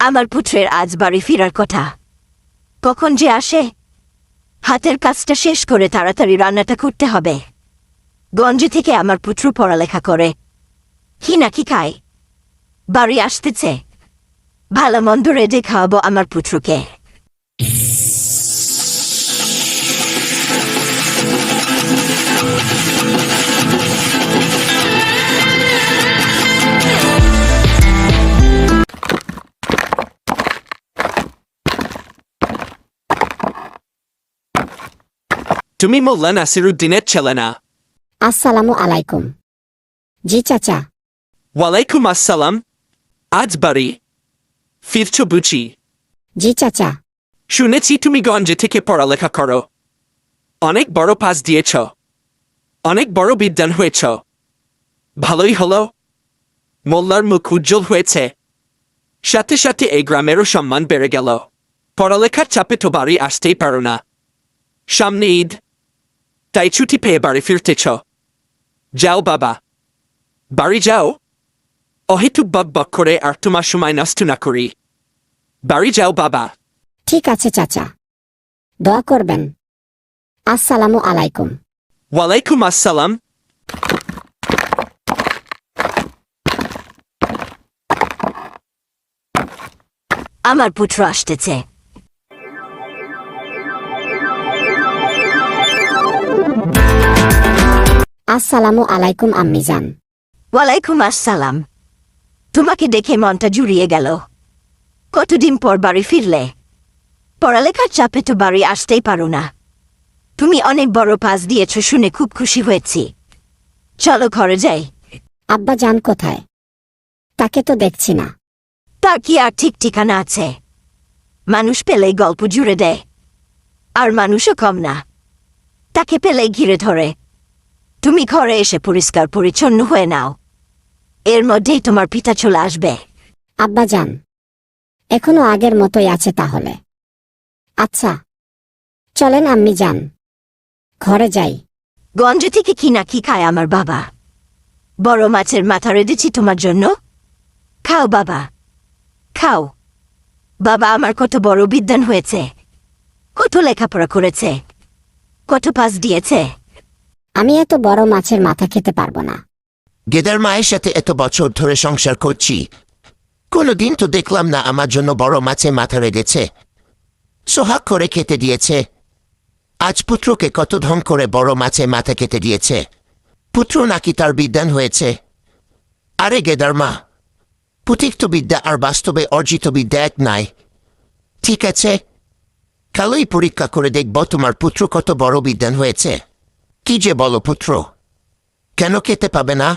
আমার পুত্রের আজ বাড়ি ফেরার কথা। কখন যে আসে, হাতের কাজটা শেষ করে তাড়াতাড়ি রান্নাটা করতে হবে। গঞ্জে থেকে আমার পুত্র পড়ালেখা করে। কি না কি খায়? বাড়ি আসতেছে। ভালো মন্দ রেডে খাওয়াবো আমার পুত্রকে। তুমি মোল্লা নাসিরুদ্দিনের ছেলে না আসসালামু আলাইকুম। জি চাচা। ওয়ালাইকুম আসসালাম। আজ বাড়ি। ফিরছ বুঝি? জি চাচা। শুনেছি তুমি গঞ্জে থেকে পড়ালেখা করো। অনেক বড় পাস দিয়েছ। অনেক বড় বিদ্যান হয়েছ। ভালোই হলো। মোল্লার মুখ উজ্জ্বল হয়েছে। সাথে সাথে এই গ্রামেরও সম্মান বেড়ে গেল। পড়ালেখার চাপে তো বাড়ি আসতেই পারো না। সামনে ঈদ। তাই ছুটি পেয়ে বাড়ি ফিরতেছ যাও বাবা বাড়ি যাও অহেতুক বক বক করে আর তোমার সময় নষ্ট না করি বাড়ি যাও বাবা ঠিক আছে চাচা। দোয়া করবেন। আসসালামু আলাইকুম। ওয়ালাইকুম আসসালাম আমার পুত্র আসতেছে। আসসালামু আলাইকুম আম্মিজান ওয়ালাইকুম আসসালাম। তোমাকে দেখে মনটা জুড়িয়ে গেল। কতদিন পর বাড়ি ফিরলে? পড়ালেখার চাপে তো বাড়ি আসতেই পারো না। তুমি অনেক বড় পাস দিয়েছ শুনে খুব খুশি হয়েছি। চলো ঘরে যাই। আব্বা যান কোথায়? তাকে তো দেখছি না। তার কি আর ঠিক ঠিকানা আছে? মানুষ পেলেই গল্প জুড়ে দেয়। আর মানুষও কম না। তাকে পেলেই ঘিরে ধরে। তুমি ঘরে এসে পরিষ্কার পরিচ্ছন্ন হয়ে নাও। এর মধ্যেই তোমার পিতা চলে আসবে। আব্বা যান এখনও আগের মতোই আছে তাহলে। আচ্ছা চলেন আম্মি যান। ঘরে যাই। গঞ্জ থেকে কি না কি খায় আমার বাবা। বড় মাছের মাথা রেঁধেছি তোমার জন্য। খাও বাবা খাও। বাবা আমার কত বড় বিদ্যান হয়েছে। কত লেখাপড়া করেছে। কত পাস দিয়েছে। আমি এত বড় মাছের মাথা খেতে পারব না। গেদার মায়ের সাথে এত বছর ধরে সংসার করছি। কোনোদিন তো দেখলাম না আমার জন্য বড় মাছে মাথা রেগেছে। সোহাগ করে খেতে দিয়েছে। আজ পুত্রকে কত ঢং করে বড় মাছে মাথা খেতে দিয়েছে। পুত্র নাকি তার বিদ্যান হয়েছে। আরে গেদার মা, পুতিক্ত বিদ্যা আর বাস্তবে অর্জিত বিদ্যা এক নাই। ঠিক আছে, কালই পরীক্ষা করে দেখব তোমার পুত্র কত বড় বিদ্যান হয়েছে। কি যে বলো পুত্র? কেন খেতে পাবে না?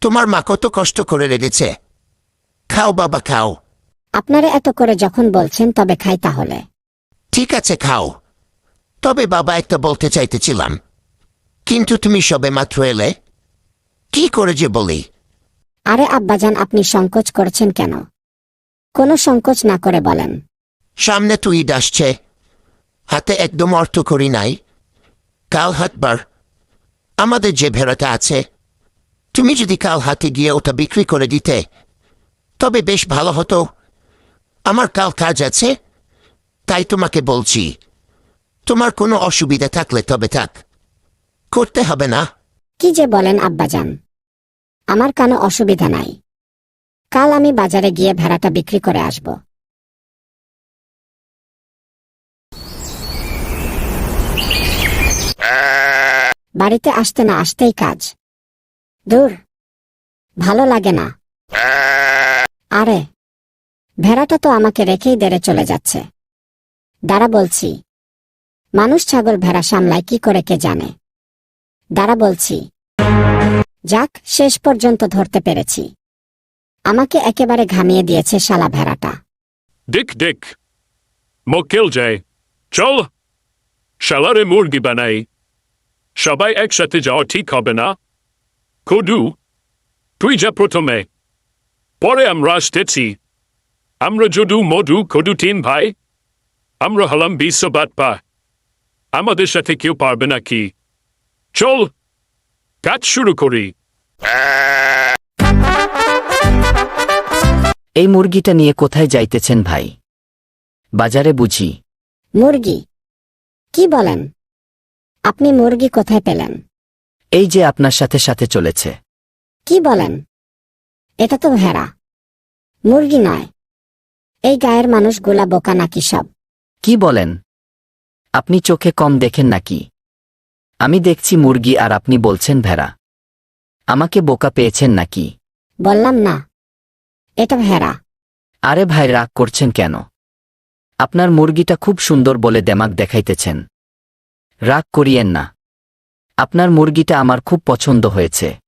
তোমার মা কত কষ্ট করে রেখেছে খাও বাবা খাও। আপনারা এত করে যখন বলছেন তবে খাই তাহলে। ঠিক আছে খাও। তবে বাবা একটা বলতে চাইতেছিলাম। কিন্তু তুমি সবে মাত্র এলে। কি করে যে বলি? আরে আব্বাজান আপনি সংকোচ করেছেন কেন? কোনো সংকোচ না করে বলেন। সামনে তুই আসছে। হাতে একদম অর্থ করি নাই। কাল হাটবার আমাদের যে ভেড়াটা আছে। তুমি যদি কাল হাতে গিয়ে ওটা বিক্রি করে দিতে, তবে বেশ ভালো হতো। আমার কাল কাজ আছে, তাই তোমাকে বলছি। তোমার কোনো অসুবিধা থাকলে তবে থাক। করতে হবে না। কি যে বলেন আব্বাজান। আমার কোনো অসুবিধা নাই। কাল আমি বাজারে গিয়ে ভেড়াটা বিক্রি করে আসব। বাড়িতে আসতে না আসতেই কাজ। দূর। ভালো লাগে না। আরে, ভেড়াটা তো আমাকে রেখেই দেড়ে চলে যাচ্ছে। দাঁড়া বলছি, মানুষ ছাগল ভেড়া সামলায় কি করে কে জানে? দাঁড়া বলছি, যাক, শেষ পর্যন্ত ধরতে পেরেছি। আমাকে একেবারে ঘামিয়ে দিয়েছে শালা ভেড়াটা। Dick Dick. Mokil যায়। চল, শালারে মুরগি বানাই। সবাই একসাথে যাওয়া ঠিক হবে না কদু তুই যা প্রথমে পরে আমরা আসতেছি আমরা যদু মধু কদু তিন ভাই আমরা হলাম বিশ্ব বাটপা আমাদের সাথে কেউ পারবে নাকি চল কাজ শুরু করি এই মুরগিটা নিয়ে কোথায় যাইতেছেন ভাই? বাজারে বুঝি। মুরগি? কি বলেন? আপনি মুরগি কোথায় পেলেন? এই যে আপনার সাথে সাথে চলেছে। কি বলেন? এটা তো ভেড়া। মুরগি নয়। এই গায়ের মানুষগুলা বোকা নাকি সব? কি বলেন? আপনি চোখে কম দেখেন নাকি? আমি দেখছি মুরগি আর আপনি বলছেন ভেড়া। আমাকে বোকা পেয়েছেন নাকি? বললাম না। এটা ভেড়া। আরে ভাই রাগ করছেন কেন? আপনার মুরগিটা খুব সুন্দর বলে দেমাক দেখাইতেছেন। রাগ করিয়েন না। আপনার মুরগিটা আমার খুব পছন্দ হয়েছে।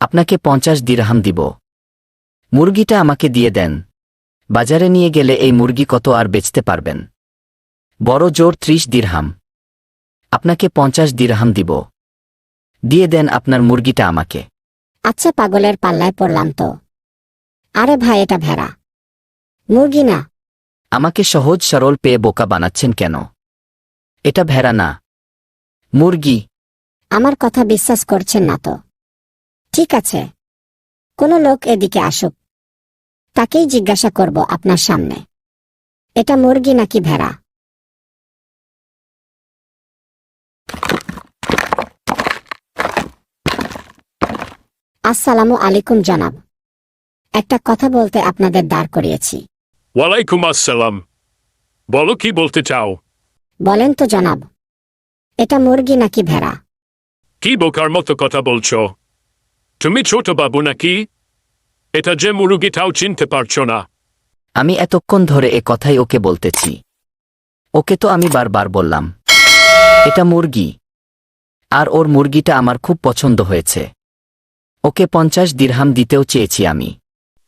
আপনাকে পঞ্চাশ দিরহাম দিব। মুরগিটা আমাকে দিয়ে দেন। বাজারে নিয়ে গেলে এই মুরগি কত আর বেচতে পারবেন? বড় জোর ত্রিশ দিরহাম। আপনাকে পঞ্চাশ দিরহাম দিব। দিয়ে দেন আপনার মুরগিটা আমাকে। আচ্ছা পাগলের পাল্লায় পড়লাম তো। আরে ভাই এটা ভেড়া। মুরগি না। আমাকে সহজ সরল পেয়ে বোকা বানাচ্ছেন কেন? এটা ভেড়া না। মুরগি। আমার কথা বিশ্বাস করছেন না তো। ঠিক আছে। কোনো লোক এদিকে আসুক। তাকেই জিজ্ঞাসা করব আপনার সামনে। এটা মুরগি নাকি ভেড়া? আসসালামু আলাইকুম জনাব। একটা কথা বলতে আপনাদের দাঁড় করিয়েছি। ওয়ালাইকুম আসসালাম। বলো কি বলতে চাও? বলেন তো জনাব এটা মুরগি নাকি ভেড়া? কি বোকার মতো কথা বলছো? তুমি ছোট বাবু নাকি? এটা যে মুরগিটাও চিনতে পারছ না। আমি এতক্ষণ ধরে এ কথাই ওকে বলতেছি। ওকে তো আমি বারবার বললাম এটা মুরগি। আর ওর মুরগিটা আমার খুব পছন্দ হয়েছে। ওকে পঞ্চাশ দিরহাম দিতেও চেয়েছি আমি।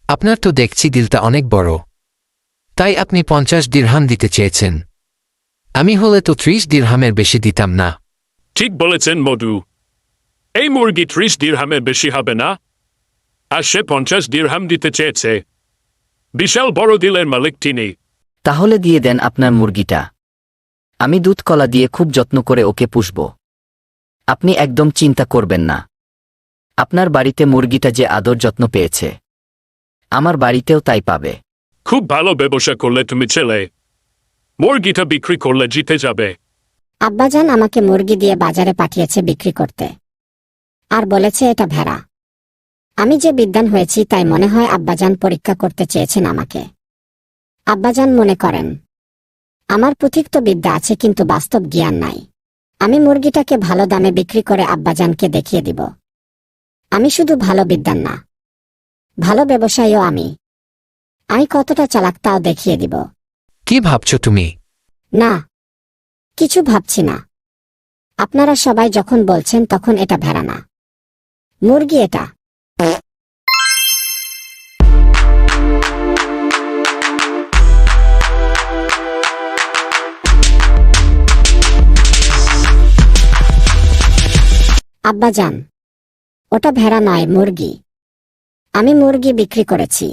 আপনার তো দেখছি দিলটা অনেক বড়। তাই আপনি পঞ্চাশ দিরহাম দিতে চেয়েছেন। আমি হলে তো ত্রিশ দিরহামের বেশি দিতাম না। ঠিক বলেছেন মধু। এই মুরগি ত্রিশ দিরহামের বেশি হবে না আর সে পঞ্চাশ দিরহাম দিতে চেয়েছে। বিশাল বড় দিলের মালিক তিনি। তাহলে দিয়ে দেন আপনার মুরগিটা। আমি দুধ কলা দিয়ে খুব যত্ন করে ওকে পুষব। আপনি একদম চিন্তা করবেন না। আপনার বাড়িতে মুরগিটা যে আদর যত্ন পেয়েছে। আমার বাড়িতেও তাই পাবে। খুব ভালো ব্যবসা করলে তুমি ছেলে। মুরগিটা বিক্রি করলে জিতে যাবে। আব্বাজান আমাকে মুরগি দিয়ে বাজারে পাঠিয়েছে বিক্রি করতে। আর বলেছে এটা ভেড়া। আমি যে বিদ্যান হয়েছি তাই মনে হয় আব্বাজান পরীক্ষা করতে চেয়েছেন আমাকে। আব্বাজান মনে করেন, আমার পুথিক্ত বিদ্যা আছে কিন্তু বাস্তব জ্ঞান নাই। আমি মুরগিটাকে ভালো দামে বিক্রি করে আব্বাজানকে দেখিয়ে দিব। আমি শুধু ভালো বিদ্যান না, ভালো ব্যবসায়ীও আমি। আমি কতটা চালাক তাও দেখিয়ে দিব। কি ভাবছ তুমি? না, কিছু ভাবছি না। আপনারা সবাই যখন বলছেন তখন এটা ভেড়া না। মুরগি এটা। আব্বাজান, ওটা ভেড়া নয়, মুরগি। আমি মুরগি বিক্রি করেছি।